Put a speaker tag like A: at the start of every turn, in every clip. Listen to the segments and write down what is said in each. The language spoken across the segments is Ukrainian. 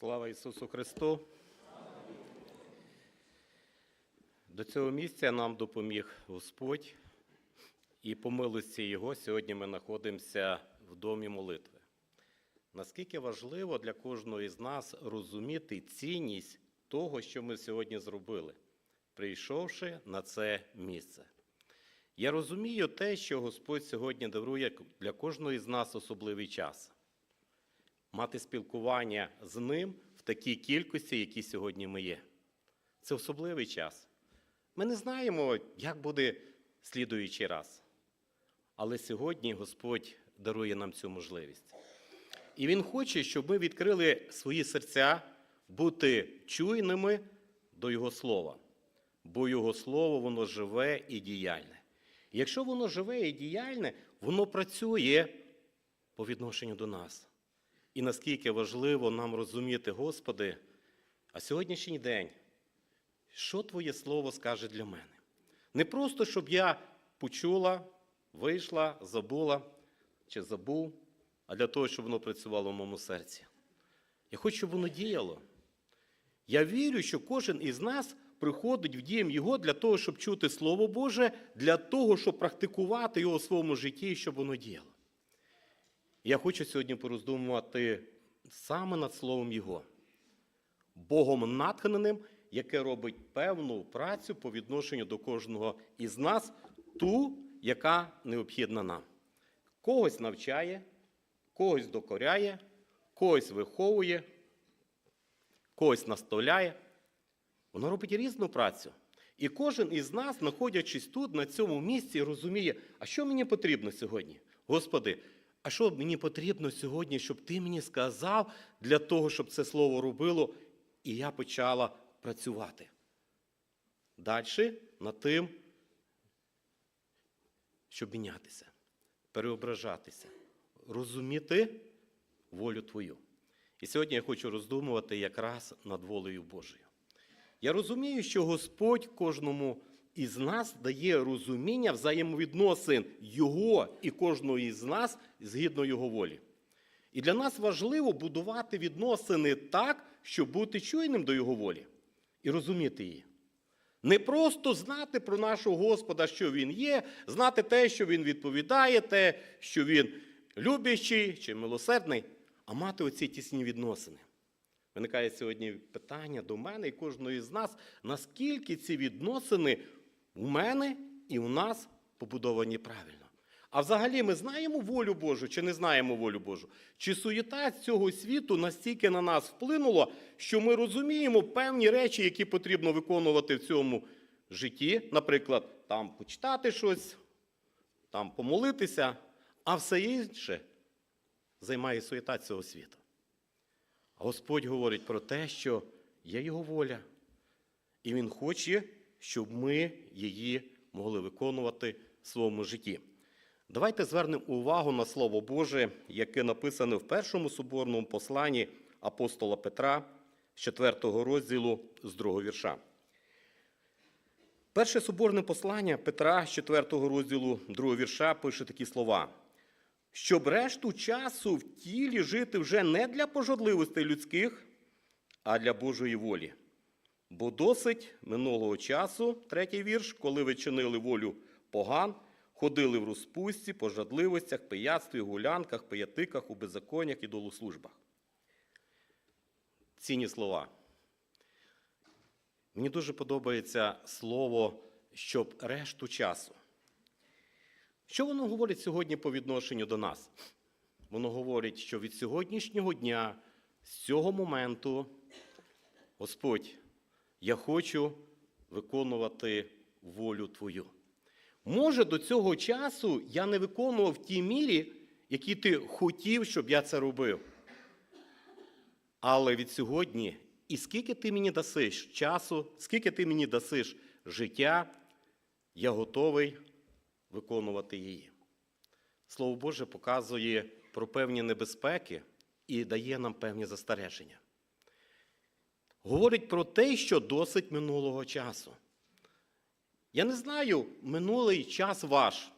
A: Слава Ісусу Христу! До цього місця нам допоміг Господь, і по милості Його сьогодні ми знаходимося в домі молитви. Наскільки важливо для кожного із нас розуміти цінність того, що ми сьогодні зробили, прийшовши на це місце. Я розумію те, що Господь сьогодні дарує для кожного із нас особливий час мати спілкування з ним в такій кількості, які сьогодні ми є. Це особливий час. Ми не знаємо, як буде слідуючий раз. Але сьогодні Господь дарує нам цю можливість. І Він хоче, щоб ми відкрили свої серця, бути чуйними до Його Слова. Бо Його Слово, воно живе і діяльне. Якщо воно живе і діяльне, воно працює по відношенню до нас. І наскільки важливо нам розуміти, Господи, а сьогоднішній день, що Твоє Слово скаже для мене? Не просто, щоб я почула, вийшла, забула чи забув, а для того, щоб воно працювало в моєму серці. Я хочу, щоб воно діяло. Я вірю, що кожен із нас приходить в дім Його для того, щоб чути Слово Боже, для того, щоб практикувати його у своєму житті щоб воно діяло. Я хочу сьогодні пороздумувати саме над Словом Його, Богом натхненим, яке робить певну працю по відношенню до кожного із нас, ту, яка необхідна нам. Когось навчає, когось докоряє, когось виховує, когось наставляє. Воно робить різну працю. І кожен із нас, знаходячись тут, на цьому місці, розуміє, а що мені потрібно сьогодні? Господи, а що мені потрібно сьогодні, щоб ти мені сказав для того, щоб це слово робило, і я почала працювати. Далі над тим, щоб мінятися, переображатися, розуміти волю Твою. І сьогодні я хочу роздумувати якраз над волею Божою. Я розумію, що Господь кожному із нас дає розуміння взаємовідносин Його і кожного із нас згідно Його волі. І для нас важливо будувати відносини так, щоб бути чуйним до Його волі і розуміти її. Не просто знати про нашого Господа, що Він є, знати те, що Він відповідає, те, що Він любящий чи милосердний, а мати оці тісні відносини. Виникає сьогодні питання до мене і кожного із нас, наскільки ці відносини у мене і у нас побудовані правильно. А взагалі ми знаємо волю Божу чи не знаємо волю Божу? Чи суєта цього світу настільки на нас вплинула, що ми розуміємо певні речі, які потрібно виконувати в цьому житті, наприклад, там почитати щось, там помолитися, а все інше займає суєта цього світу. Господь говорить про те, що є Його воля, і Він хоче, щоб ми її могли виконувати в своєму житті. Давайте звернемо увагу на Слово Боже, яке написане в першому соборному посланні апостола Петра з 4 розділу з 2 вірша. Перше соборне послання Петра з 4 розділу 2 вірша пише такі слова. Щоб решту часу в тілі жити вже не для пожадливостей людських, а для Божої волі. Бо досить минулого часу, третій вірш, коли ви чинили волю поган, ходили в розпусті, пожадливостях, пияцтві, гулянках, пиятиках, у беззаконнях і долослужбах. Цінні слова. Мені дуже подобається слово, щоб решту часу. Що воно говорить сьогодні по відношенню до нас? Воно говорить, що від сьогоднішнього дня, з цього моменту, Господь, я хочу виконувати волю Твою. Може, до цього часу я не виконував в тій мірі, які ти хотів, щоб я це робив. Але від сьогодні, і скільки ти мені дасиш часу, скільки ти мені дасиш життя, я готовий виконувати її. Слово Боже показує про певні небезпеки і дає нам певні застереження. Говорить про те, що досить минулого часу. Я не знаю минулий час ваш,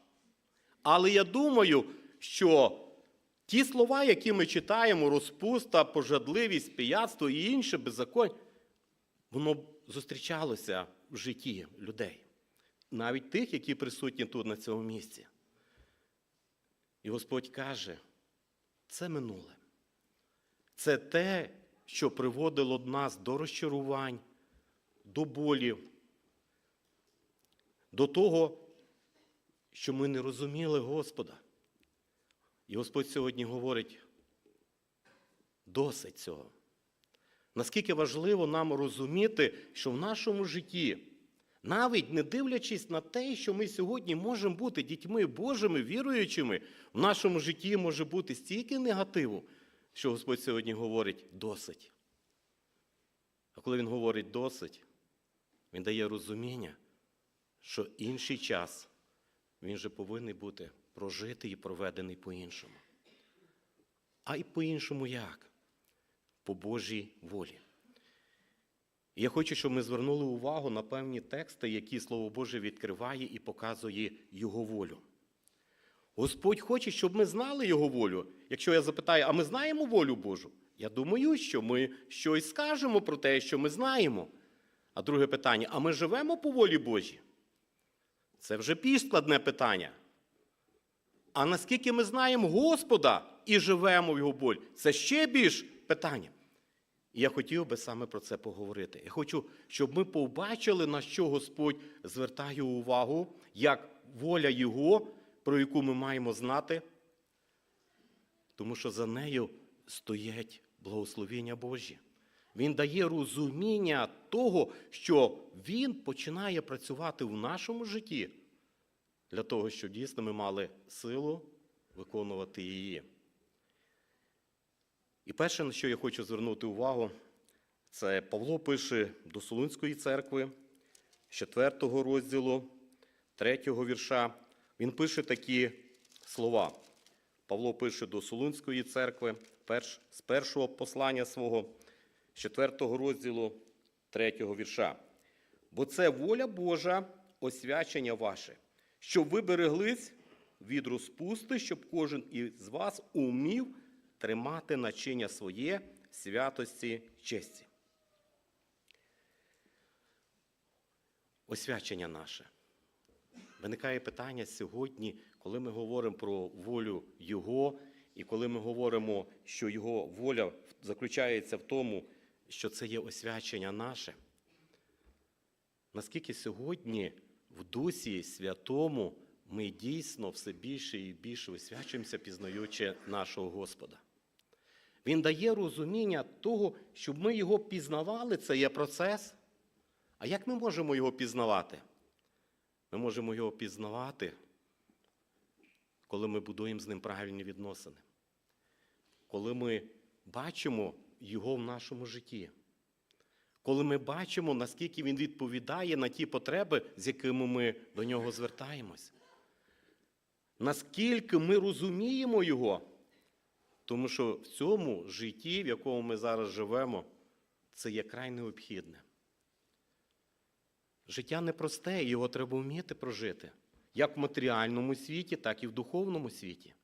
A: але я думаю, що Ті слова, які ми читаємо, розпуста, пожадливість, пияцтво і інше беззаконь, воно зустрічалося в житті людей, навіть тих, які присутні тут на цьому місці. І Господь каже, це минуле. Це те, що приводило нас до розчарувань, до болів, до того, що ми не розуміли Господа. І Господь сьогодні говорить, досить цього. Наскільки важливо нам розуміти, що в нашому житті, навіть не дивлячись на те, що ми сьогодні можемо бути дітьми Божими, віруючими, в нашому житті може бути стільки негативу, що Господь сьогодні говорить досить. А коли Він говорить досить, Він дає розуміння, що інший час він же повинен бути прожитий і проведений по-іншому. А і по-іншому як? По Божій волі. І я хочу, щоб ми звернули увагу на певні тексти, які Слово Боже відкриває і показує Його волю. Господь хоче, щоб ми знали Його волю. Якщо я запитаю, а ми знаємо волю Божу? Я думаю, що ми щось скажемо про те, що ми знаємо. А друге питання: а ми живемо по волі Божій? Це вже більш складне питання. А наскільки ми знаємо Господа і живемо в Його болі, це ще більш питання. І я хотів би саме про це поговорити. Я хочу, щоб ми побачили, на що Господь звертає увагу, як воля Його, про яку ми маємо знати, тому що за нею стоять благословення Божі. Він дає розуміння того, що Він починає працювати в нашому житті для того, щоб дійсно ми мали силу виконувати її. І перше, на що я хочу звернути увагу, це Павло пише до Солунської церкви, з 4 розділу, 3 вірша. Він пише такі слова. Павло пише до Солунської церкви перш, з першого послання свого, з 4 розділу, 3 вірша. Бо це воля Божа, освячення ваше, щоб ви береглись від розпусти, щоб кожен із вас умів тримати начиння своє святості честі. Освячення наше. Виникає питання сьогодні, коли ми говоримо про волю Його, і коли ми говоримо, що Його воля заключається в тому, що це є освячення наше. Наскільки сьогодні в Дусі Святому ми дійсно все більше і більше освячуємося, пізнаючи нашого Господа. Він дає розуміння того, щоб ми його пізнавали, це є процес. А як ми можемо його пізнавати? Ми можемо його пізнавати, коли ми будуємо з ним правильні відносини, коли ми бачимо його в нашому житті, коли ми бачимо, наскільки він відповідає на ті потреби, з якими ми до нього звертаємось. Наскільки ми розуміємо його, тому що в цьому житті, в якому ми зараз живемо, це є край необхідне. Життя непросте, його треба вміти прожити, як в матеріальному світі, так і в духовному світі.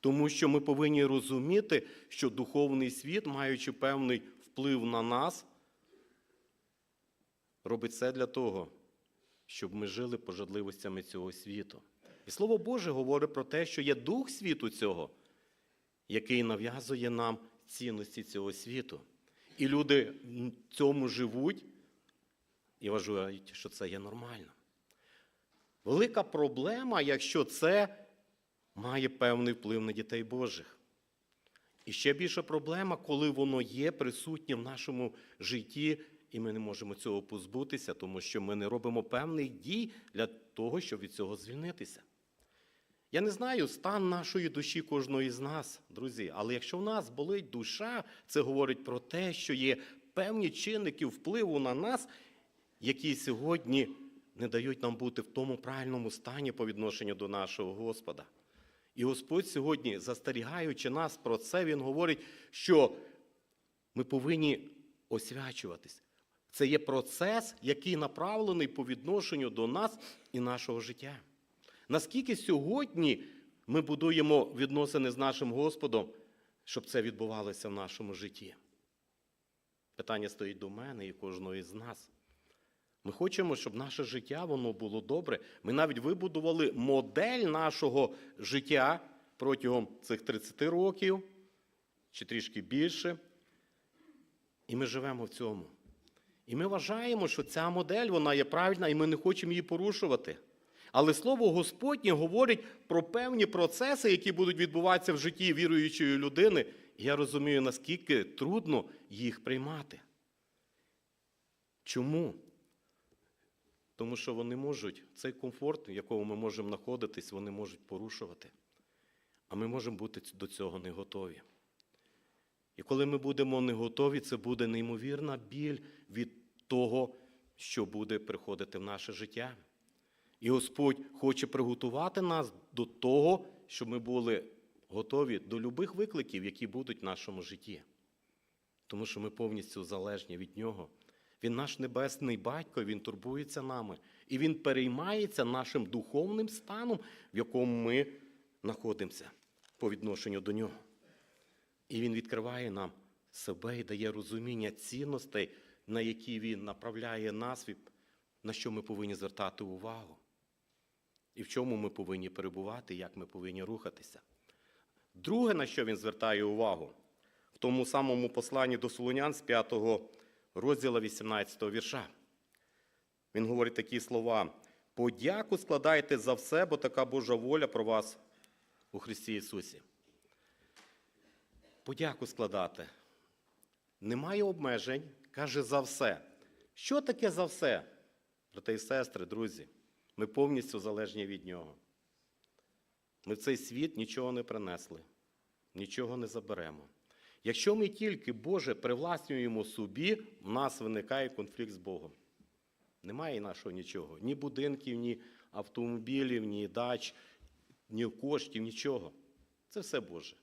A: Тому що ми повинні розуміти, що духовний світ, маючи певний вплив на нас, робить все для того, щоб ми жили пожадливостями цього світу. І Слово Боже говорить про те, що є дух світу цього, який нав'язує нам цінності цього світу. І люди в цьому живуть і вважають, що це є нормально. Велика проблема, якщо це має певний вплив на дітей Божих. І ще більша проблема, коли воно є присутнє в нашому житті, і ми не можемо цього позбутися, тому що ми не робимо певних дій для того, щоб від цього звільнитися. Я не знаю стан нашої душі кожної з нас, друзі, але якщо в нас болить душа, це говорить про те, що є певні чинники впливу на нас, які сьогодні не дають нам бути в тому правильному стані по відношенню до нашого Господа. І Господь сьогодні, застерігаючи нас про це, Він говорить, що ми повинні освячуватись. Це є процес, який направлений по відношенню до нас і нашого життя. Наскільки сьогодні Ми будуємо відносини з нашим Господом, щоб це відбувалося в нашому житті. Питання стоїть до мене і кожного із нас. Ми хочемо, щоб наше життя воно було добре. Ми навіть вибудували модель нашого життя протягом цих 30 років чи трішки більше. І ми живемо в цьому. І ми вважаємо, що ця модель вона є правильна, і ми не хочемо її порушувати. Але слово Господнє говорить про певні процеси, які будуть відбуватися в житті віруючої людини. Я розумію, наскільки трудно їх приймати. Чому? Тому що вони можуть цей комфорт, в якому ми можемо знаходитись, вони можуть порушувати. А ми можемо бути до цього не готові. І коли ми будемо не готові, це буде неймовірна біль від того, що буде приходити в наше життя. І Господь хоче приготувати нас до того, щоб ми були готові до любих викликів, які будуть в нашому житті. Тому що ми повністю залежні від Нього. Він наш небесний батько, Він турбується нами. І Він переймається нашим духовним станом, в якому ми знаходимося по відношенню до нього. І Він відкриває нам себе і дає розуміння цінностей, на які Він направляє нас, на що ми повинні звертати увагу. І в чому ми повинні перебувати, як ми повинні рухатися. Друге, на що він звертає увагу, в тому самому посланні до Солонян з 5 розділу 18 вірша. Він говорить такі слова: подяку складайте за все, бо така Божа воля про вас у Христі Ісусі. Подяку складати. Немає обмежень, каже за все. Що таке за все? Брати і сестри, друзі, ми повністю залежні від Нього. Ми в цей світ нічого не принесли, нічого не заберемо. Якщо ми тільки Боже привласнюємо собі, в нас виникає конфлікт з Богом. Немає нашого нічого. Ні будинків, ні автомобілів, ні дач, ні коштів, нічого. Це все Боже.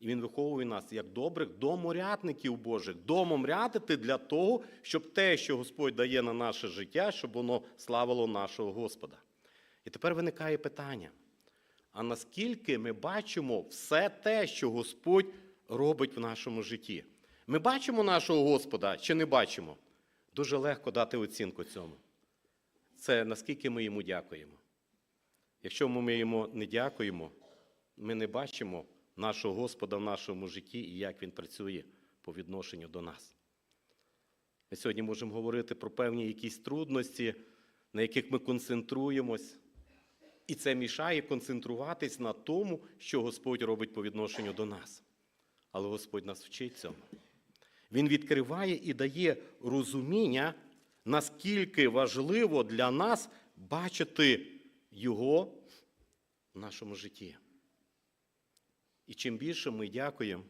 A: І Він виховує нас як добрих доморядників Божих, домом рядити для того, щоб те, що Господь дає на наше життя, щоб воно славило нашого Господа. І тепер виникає питання: а наскільки ми бачимо все те, що Господь робить в нашому житті? Ми бачимо нашого Господа чи не бачимо? Дуже легко дати оцінку цьому. Це наскільки ми йому дякуємо. Якщо ми йому не дякуємо, ми не бачимо нашого Господа в нашому житті і як Він працює по відношенню до нас. Ми сьогодні можемо говорити про певні якісь трудності, на яких ми концентруємось, і це мішає концентруватись на тому, що Господь робить по відношенню до нас. Але Господь нас вчить цьому. Він відкриває і дає розуміння, наскільки важливо для нас бачити Його в нашому житті. І чим більше ми дякуємо,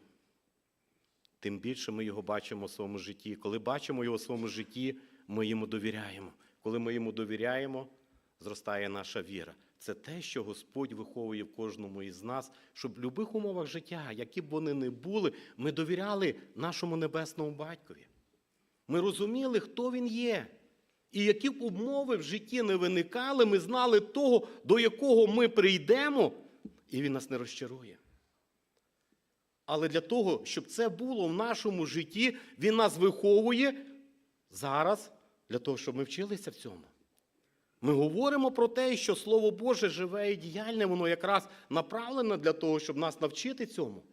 A: тим більше ми його бачимо в своєму житті. Коли бачимо його в своєму житті, ми йому довіряємо. Коли ми йому довіряємо, зростає наша віра. Це те, що Господь виховує в кожному із нас, щоб в будь-яких умовах життя, які б вони не були, ми довіряли нашому небесному батькові. Ми розуміли, хто він є. І які б умови в житті не виникали, ми знали того, до якого ми прийдемо, і він нас не розчарує. Але для того, щоб це було в нашому житті, він нас виховує зараз, для того, щоб ми вчилися в цьому. Ми говоримо про те, що Слово Боже живе і діяльне, воно якраз направлене для того, щоб нас навчити цьому.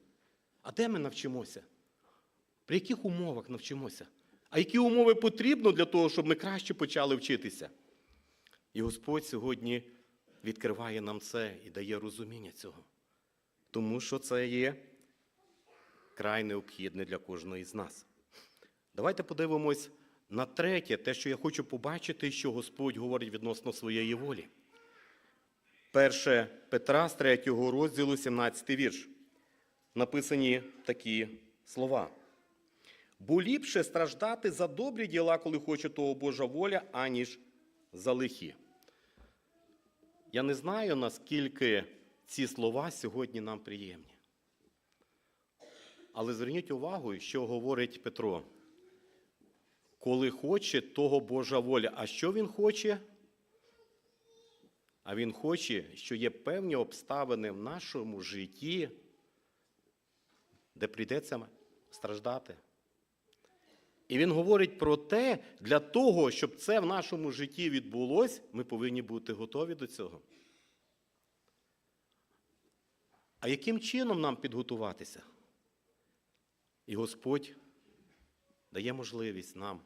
A: А де ми навчимося? При яких умовах навчимося? А які умови потрібно для того, щоб ми краще почали вчитися? І Господь сьогодні відкриває нам це і дає розуміння цього. Тому що це є край необхідне для кожного із нас. Давайте подивимось на третє, те, що я хочу побачити, що Господь говорить відносно своєї волі. 1 Петра з 3 розділу, 17 вірш. Написані такі слова. Бо ліпше страждати за добрі діла, коли хоче того Божа воля, аніж за лихі. Я не знаю, наскільки ці слова сьогодні нам приємні. Але зверніть увагу, що говорить Петро. Коли хоче, того Божа воля. А що він хоче? а Він хоче, що є певні обставини в нашому житті, де прийдеться страждати. І він говорить про те, для того, щоб це в нашому житті відбулось, ми повинні бути готові до цього. А яким чином нам підготуватися? І Господь дає можливість нам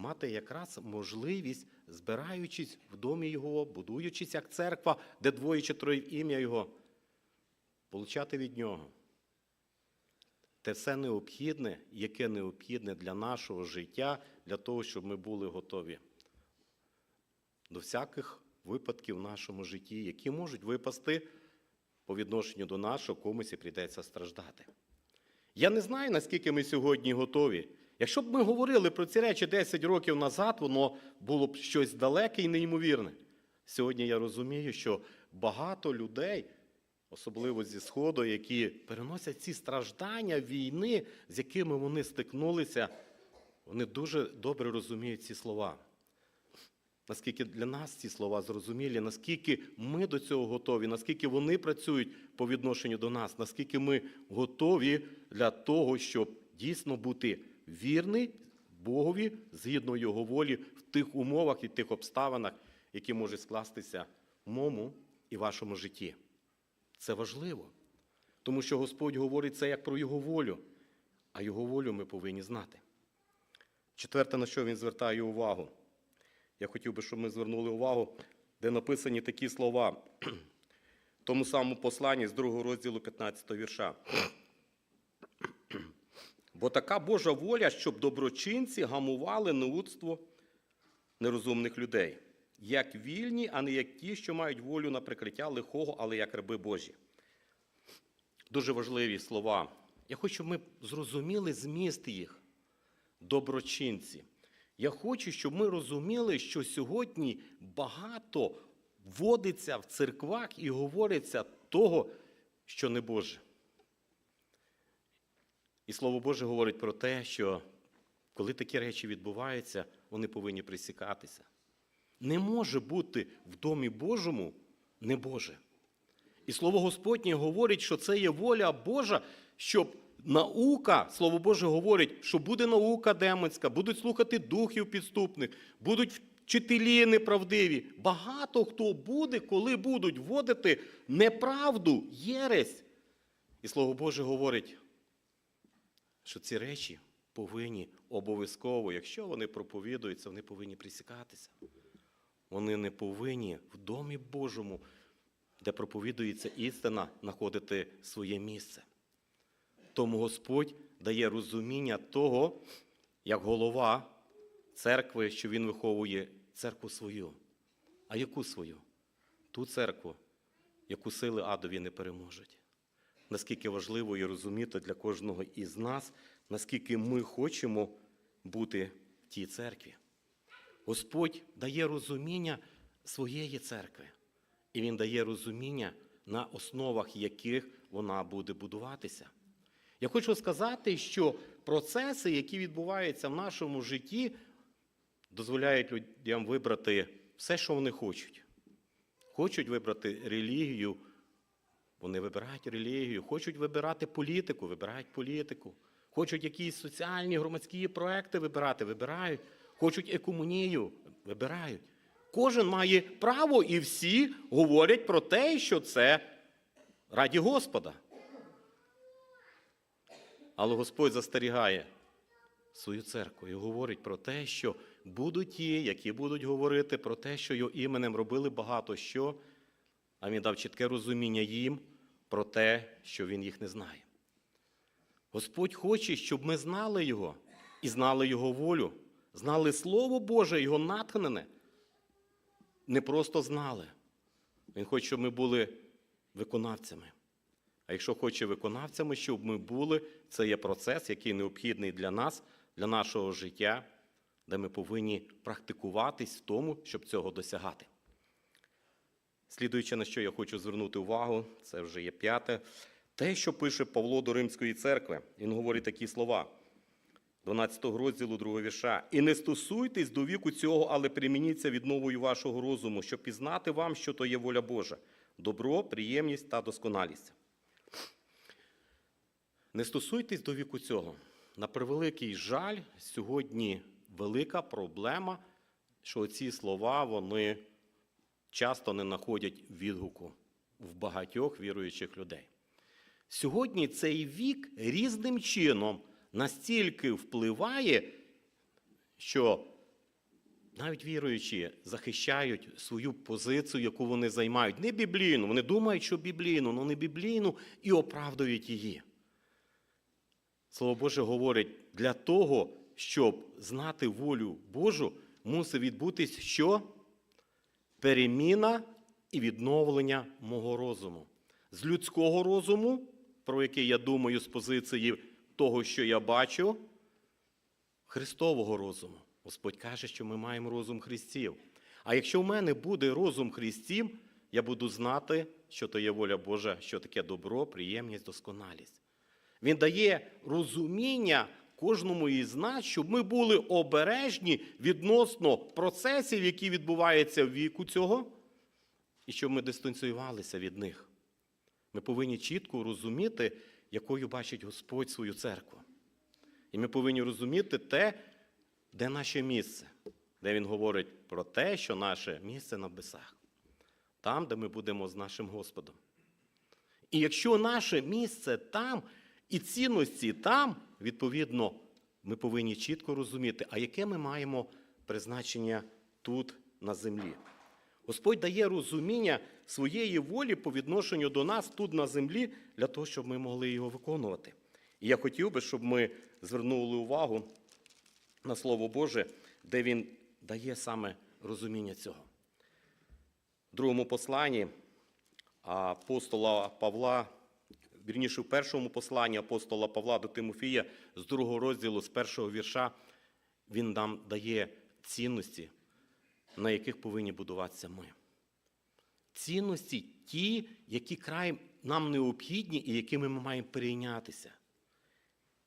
A: мати якраз можливість, збираючись в домі Його, будуючись як церква, де двоє чи троє ім'я Його, получати від Нього. Те все необхідне, яке необхідне для нашого життя, для того, щоб ми були готові до всяких випадків в нашому житті, які можуть випасти по відношенню до нас, що комусь і прийдеться страждати. Я не знаю, наскільки ми сьогодні готові. Якщо б ми говорили про ці речі 10 років назад, воно було б щось далеке і неймовірне. Сьогодні я розумію, що багато людей, особливо зі Сходу, які переносять ці страждання війни, з якими вони стикнулися, вони дуже добре розуміють ці слова. Наскільки для нас ці слова зрозумілі, наскільки ми до цього готові, наскільки вони працюють по відношенню до нас, наскільки ми готові для того, щоб дійсно бути вірний Богові згідно Його волі в тих умовах і тих обставинах, які можуть скластися в моєму і вашому житті. Це важливо, тому що Господь говорить це як про Його волю, а Його волю ми повинні знати. Четверте, на що він звертає увагу. Я хотів би, щоб ми звернули увагу, де написані такі слова в тому самому посланні з другого розділу 15 вірша. Бо така Божа воля, щоб доброчинці гамували неудство нерозумних людей, як вільні, а не як ті, що мають волю на прикриття лихого, але як раби Божі. Дуже важливі слова. Я хочу, щоб ми зрозуміли зміст їх, доброчинці. Я хочу, щоб ми розуміли, що сьогодні багато вводиться в церквах і говориться того, що не Боже. І Слово Боже говорить про те, що коли такі речі відбуваються, вони повинні присікатися. Не може бути в домі Божому не Боже. І Слово Господнє говорить, що це є воля Божа, щоб наука, Слово Боже говорить, що буде наука демонська, будуть слухати духів підступних, будуть вчителі неправдиві. Багато хто буде, коли будуть вводити неправду, єресь. І Слово Боже говорить, що ці речі повинні обов'язково, якщо вони проповідуються, вони повинні присікатися. Вони не повинні в домі Божому, де проповідується істина, знаходити своє місце. Тому Господь дає розуміння того, як голова церкви, що Він виховує церкву свою. А яку свою? Ту церкву, яку сили адові не переможуть. Наскільки важливо і розуміти для кожного із нас, наскільки ми хочемо бути в тій церкві. Господь дає розуміння своєї церкви, і Він дає розуміння, на основах яких вона буде будуватися. Я хочу сказати, що процеси, які відбуваються в нашому житті, дозволяють людям вибрати все, що вони хочуть. Хочуть вибрати релігію, вони вибирають релігію, хочуть вибирати політику, вибирають політику. Хочуть якісь соціальні громадські проекти вибирати, вибирають. Хочуть екомунію, вибирають. Кожен має право, і всі говорять про те, що це раді Господа. Але Господь застерігає свою церкву і говорить про те, що будуть ті, які будуть говорити про те, що його іменем робили багато що, а він дав чітке розуміння їм про те, що він їх не знає. Господь хоче, щоб ми знали Його і знали Його волю, знали Слово Боже, Його натхнене. Не просто знали. Він хоче, щоб ми були виконавцями. А якщо хоче виконавцями, щоб ми були, це є процес, який необхідний для нас, для нашого життя, де ми повинні практикуватись в тому, щоб цього досягати. Слідуючи на що я хочу звернути увагу, це вже є п'яте. Те, що пише Павло до Римської церкви, він говорить такі слова. 12 розділу 2 вірша. І не стосуйтесь до віку цього, але примініться відновою вашого розуму, щоб пізнати вам, що то є воля Божа, добро, приємність та досконалість. Не стосуйтесь до віку цього. На превеликий жаль, сьогодні велика проблема, що ці слова вони часто не знаходять відгуку в багатьох віруючих людей. Сьогодні цей вік різним чином настільки впливає, що навіть віруючі захищають свою позицію, яку вони займають. Не біблійну, вони думають, що біблійну, але не біблійну і оправдують її. Слово Боже говорить, для того, щоб знати волю Божу, мусить відбутись що? Переміна і відновлення мого розуму. З людського розуму, про який я думаю з позиції того, що я бачу, Христового розуму. Господь каже, що ми маємо розум Христів. А якщо в мене буде розум Христів, я буду знати, що то є воля Божа, що таке добро, приємність, досконалість. Він дає розуміння кожному із нас, щоб ми були обережні відносно процесів, які відбуваються в віку цього, і щоб ми дистанціювалися від них. Ми повинні чітко розуміти, якою бачить Господь свою церкву. І ми повинні розуміти те, де наше місце, де Він говорить про те, що наше місце на небесах, там, де ми будемо з нашим Господом. І якщо наше місце там, і цінності там, відповідно, ми повинні чітко розуміти, а яке ми маємо призначення тут на землі. Господь дає розуміння своєї волі по відношенню до нас тут на землі, для того, щоб ми могли його виконувати. І я хотів би, щоб ми звернули увагу на Слово Боже, де Він дає саме розуміння цього. В другому посланні апостола Павла, вірніше, в першому посланні апостола Павла до Тимофія з другого розділу, з першого вірша, він нам дає цінності, на яких повинні будуватися ми. Цінності ті, які край нам необхідні і якими ми маємо перейнятися.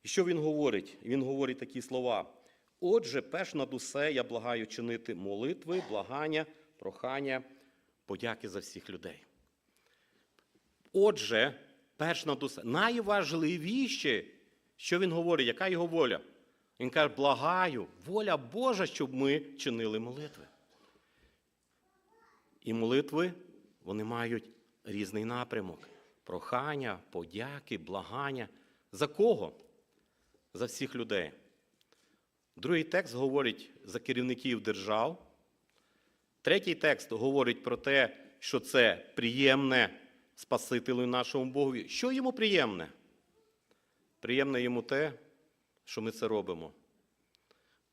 A: І що він говорить? Він говорить такі слова. Отже, перш над усе я благаю чинити молитви, благання, прохання, подяки за всіх людей. Отже, перш над усе, найважливіше, що він говорить, яка його воля? Він каже, благаю, воля Божа, щоб ми чинили молитви. І молитви, вони мають різний напрямок: прохання, подяки, благання. За кого? За всіх людей. Другий текст говорить за керівників держав. Третій текст говорить про те, що це приємне Спасителю нашому Богові. Що йому приємне? Приємне йому те, що ми це робимо.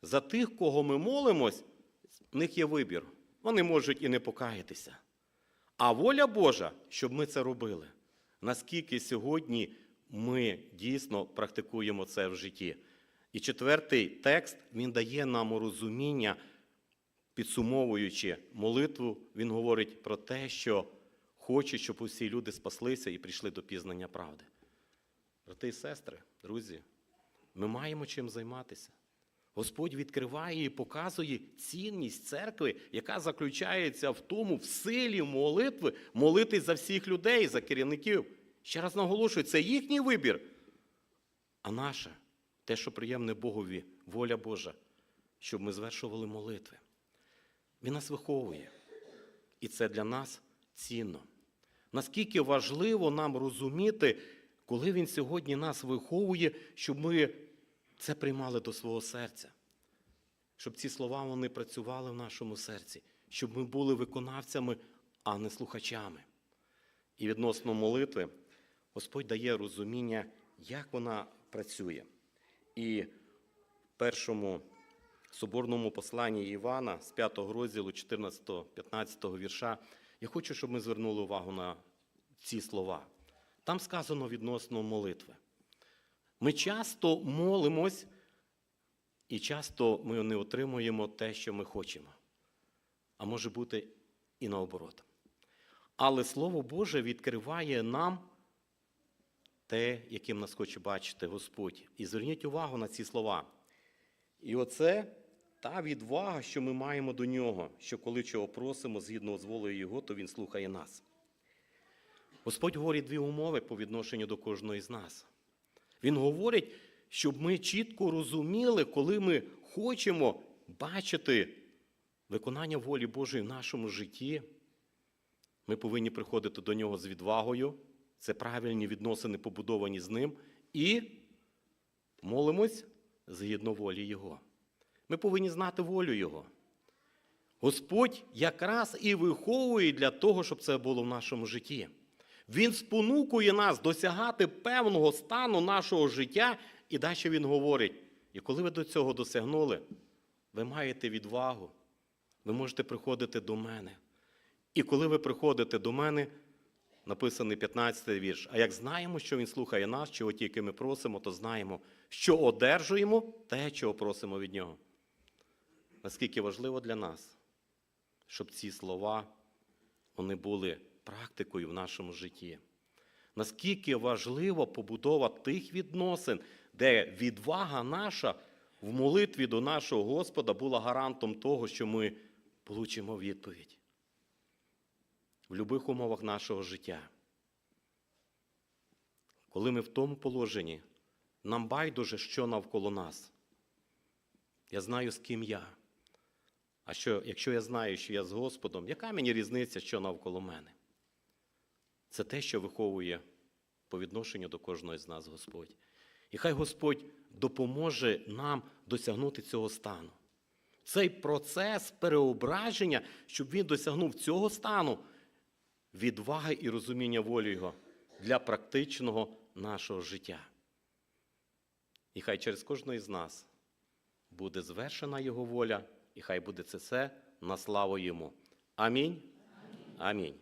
A: За тих, кого ми молимось, в них є вибір. Вони можуть і не покаятися. А воля Божа, щоб ми це робили. Наскільки сьогодні ми дійсно практикуємо це в житті. І четвертий текст він дає нам розуміння, підсумовуючи молитву, він говорить про те, що хоче, щоб усі люди спаслися і прийшли до пізнання правди. Брати і сестри, друзі, ми маємо чим займатися. Господь відкриває і показує цінність церкви, яка заключається в тому, в силі молитви, молитись за всіх людей, за керівників. Ще раз наголошую, це їхній вибір. А наше, те, що приємне Богові, воля Божа, щоб ми звершували молитви. Він нас виховує. І це для нас цінно. Наскільки важливо нам розуміти, коли Він сьогодні нас виховує, щоб ми це приймали до свого серця, щоб ці слова вони працювали в нашому серці, щоб ми були виконавцями, а не слухачами. І відносно молитви, Господь дає розуміння, як вона працює. І в першому соборному посланні Івана з 5 розділу 14-15 вірша я хочу, щоб ми звернули увагу на ці слова. Там сказано відносно молитви. Ми часто молимось, і часто ми не отримуємо те, що ми хочемо. А може бути і наоборот. Але Слово Боже відкриває нам те, яким нас хоче бачити Господь. І зверніть увагу на ці слова. І оце та відвага, що ми маємо до нього, що коли чого просимо згідно з волею Його, то Він слухає нас. Господь говорить дві умови по відношенню до кожної з нас. Він говорить, щоб ми чітко розуміли, коли ми хочемо бачити виконання волі Божої в нашому житті, ми повинні приходити до нього з відвагою. Це правильні відносини, побудовані з ним, і молимось згідно волі Його. Ми повинні знати волю Його. Господь якраз і виховує для того, щоб це було в нашому житті. Він спонукує нас досягати певного стану нашого життя, і далі він говорить: і коли ви до цього досягнули, ви маєте відвагу, ви можете приходити до мене. І коли ви приходите до мене, написаний 15-й вірш. А як знаємо, що він слухає нас, чого тільки ми просимо, то знаємо, що одержуємо те, чого просимо від нього. Наскільки важливо для нас, щоб ці слова вони були практикою в нашому житті. Наскільки важлива побудова тих відносин, де відвага наша в молитві до нашого Господа була гарантом того, що ми получимо відповідь в будь-яких умовах нашого життя. Коли ми в тому положенні, нам байдуже, що навколо нас. Я знаю, з ким я. А що, якщо я знаю, що я з Господом, яка мені різниця, що навколо мене? Це те, що виховує по відношенню до кожного з нас Господь. І хай Господь допоможе нам досягнути цього стану. Цей процес переображення, щоб він досягнув цього стану, відваги і розуміння волі Його для практичного нашого життя. І хай через кожного із нас буде звершена Його воля, і хай буде це все на славу Йому. Амінь. Амінь.